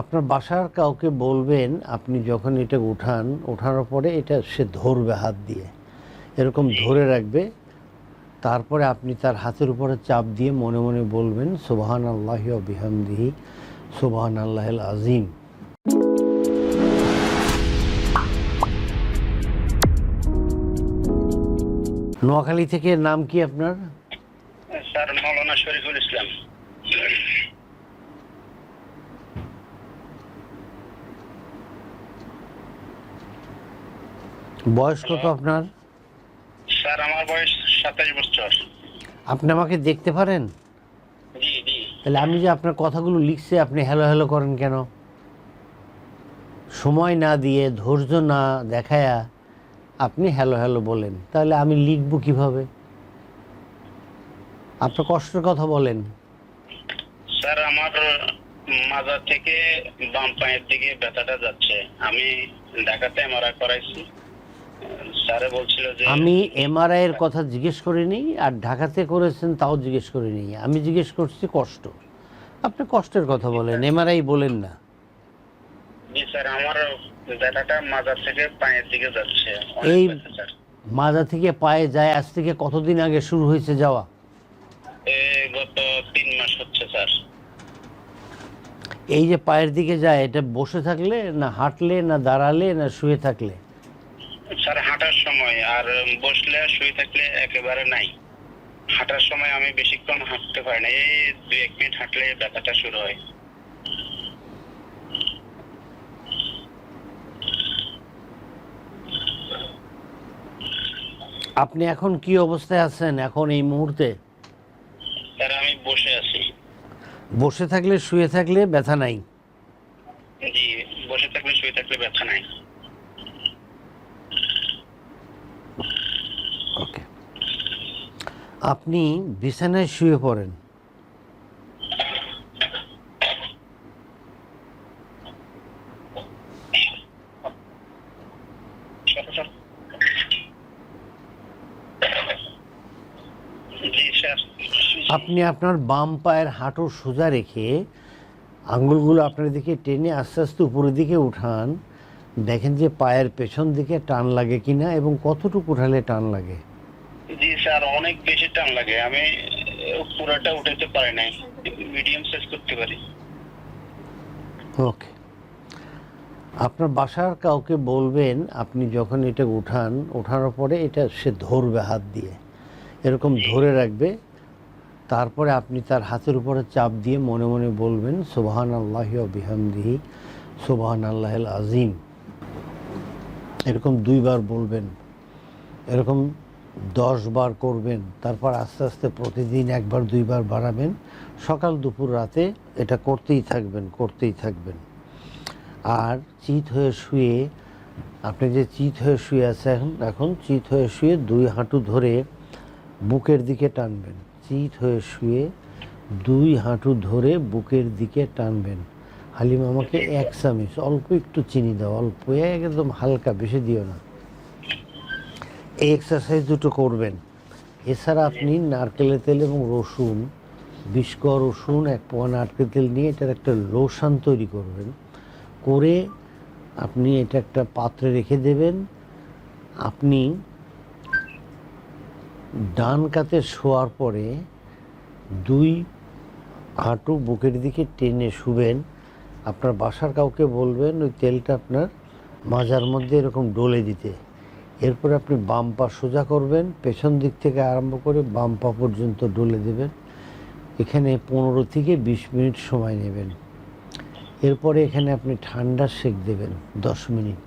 আপনার বাসার কাউকে বলবেন আপনি যখন এটা উঠান ওঠানোর পরে এটা সে ধরবে হাত দিয়ে। এরকম ধরে রাখবে। তারপরে আপনি তার হাতের উপরে চাপ দিয়ে মনে মনে বলবেন সুবাহান আল্লাহ বিহামদিহি সুবাহান আল্লাহ আজিম নোয়াখালী থেকে নাম কি আপনার? স্যার মৌলানা শরীফুল ইসলাম। বয়স কত আপনার? স্যার আমার বয়স সাতাশ বছর। আপনি আমাকে দেখতে পারেন? তাহলে আমি যে আপনার কথাগুলো লিখছি আপনি হ্যালো হ্যালো করেন কেন? সময় না দিয়ে ধৈর্য না দেখায়া আপনি হ্যালো হ্যালো বলেন। তাহলে আমি লিখব কীভাবে? আপনার কষ্টের কথা বলেন। স্যার আমার মাজার থেকে বাম পায়ের দিকে ব্যথাটা যাচ্ছে। আমি ঢাকাতে এমআরআই করাইছি। স্যারে বলছিল যে আমি এমআরআই এর কথা জিজ্ঞেস করিনি আর ঢাকাতে করেছেন তাও জিজ্ঞেস করিনি। আমি জিজ্ঞেস করছি কষ্ট। আপনি কষ্টের কথা বলেন এমআরআই বলেন না। জি স্যার আমার ব্যথাটা মাজার থেকে পায়ের দিকে যাচ্ছে। এই মাজা থেকে পায়ে যায় আজ থেকে কতদিন আগে শুরু হয়েছে যাওয়া? গত তিন মাস হচ্ছে স্যার। এই যে পায়ের দিকে যায় এটা বসে থাকলে না হাঁটলে না দাঁড়ালে না শুয়ে থাকলে? সময় আর বসলে শুয়ে থাকলে একেবারে নাই। হাঁটার সময় আমি বেশিক্ষণ হাঁটতে পারি না। এই দু এক মিনিট হাঁটলে ব্যথাটা শুরু হয়। আপনি এখন কি অবস্থায় আছেন এখন এই মুহূর্তে? স্যার আমি বসে আছি। বসে থাকলে শুয়ে থাকলে ব্যথা নাই? জি বসে থাকলে শুয়ে থাকলে ব্যথা নাই ওকে আপনি বিছানায় শুয়ে পড়েন। আপনি আপনার বাম পায়ের হাঁটু সোজা রেখে আঙ্গুলগুলো আপনার দিকে টেনে আস্তে আস্তে উপরের দিকে উঠান। দেখেন যে পায়ের পেছন দিকে টান লাগে কিনা এবং কতটুকু উঠালে টান লাগে। জি স্যার অনেক বেশি টান লাগে। আমি পুরোটা উঠাতে পারি নাই। মিডিয়াম সাইজ করতে পারি। ওকে। আপনার বাসার কাউকে বলবেন আপনি যখন এটা উঠান ওঠানোর পরে এটা সে ধরবে হাত দিয়ে। এরকম ধরে রাখবে। তারপরে আপনি তার হাতের উপরে চাপ দিয়ে মনে মনে বলবেন সুবাহান আল্লাহ বিহামদিহি সোবাহান আল্লাহ আজিম এরকম দুইবার বলবেন। এরকম দশ বার করবেন, তারপর আস্তে আস্তে প্রতিদিন একবার, দুইবার বাড়াবেন। সকাল দুপুর রাতে এটা করতেই থাকবেন করতেই থাকবেন। আর চিত হয়ে শুয়ে, আপনি যে চিত হয়ে শুয়ে আছেন, এখন চিত হয়ে শুয়ে দুই হাঁটু ধরে বুকের দিকে টানবেন। চিত হয়ে শুয়ে দুই হাঁটু ধরে বুকের দিকে টানবেন। হালিম, আমাকে এক চামিচ, অল্প একটু চিনি দাও, অল্প, একদম হালকা, বেশি দিও না। এই এক্সারসাইজ দুটো করবেন। এছাড়া আপনি নারকেলের তেল এবং রসুন বিশ কোয়া রসুন, এক পোয়া নারকেল তেল নিয়ে এটার একটা লোশন তৈরি করবেন। করে আপনি এটা একটা পাত্রে রেখে দেবেন। আপনি ডান কাতে শোয়ার পরে দুই হাঁটু বুকের দিকে টেনে শুবেন। আপনার বাসার কাউকে বলবেন, ওই তেলটা আপনার মাজার মধ্যে এরকম ডলে দিতে। এরপর আপনি বাম পা সোজা করবেন, পেছন দিক থেকে আরম্ভ করে বাম পা পর্যন্ত ডলে দেবেন। এখানে পনেরো থেকে বিশ মিনিট সময় নেবেন। এরপরে এখানে আপনি ঠান্ডা সেক দেবেন দশ মিনিট।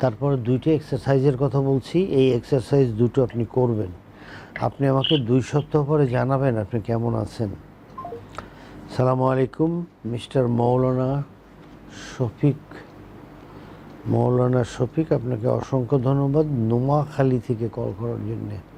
তারপরে দুইটা এক্সারসাইজের কথা বলছি, এই এক্সারসাইজ দুটো আপনি করবেন। আপনি আমাকে দুই সপ্তাহ পরে জানাবেন আপনি কেমন আছেন। সালামু আলাইকুম, মিস্টার মৌলানা শফিক মৌলানা শফিক আপনাকে অসংখ্য ধন্যবাদ। নোমাখালী থেকে কল করার জন্যে।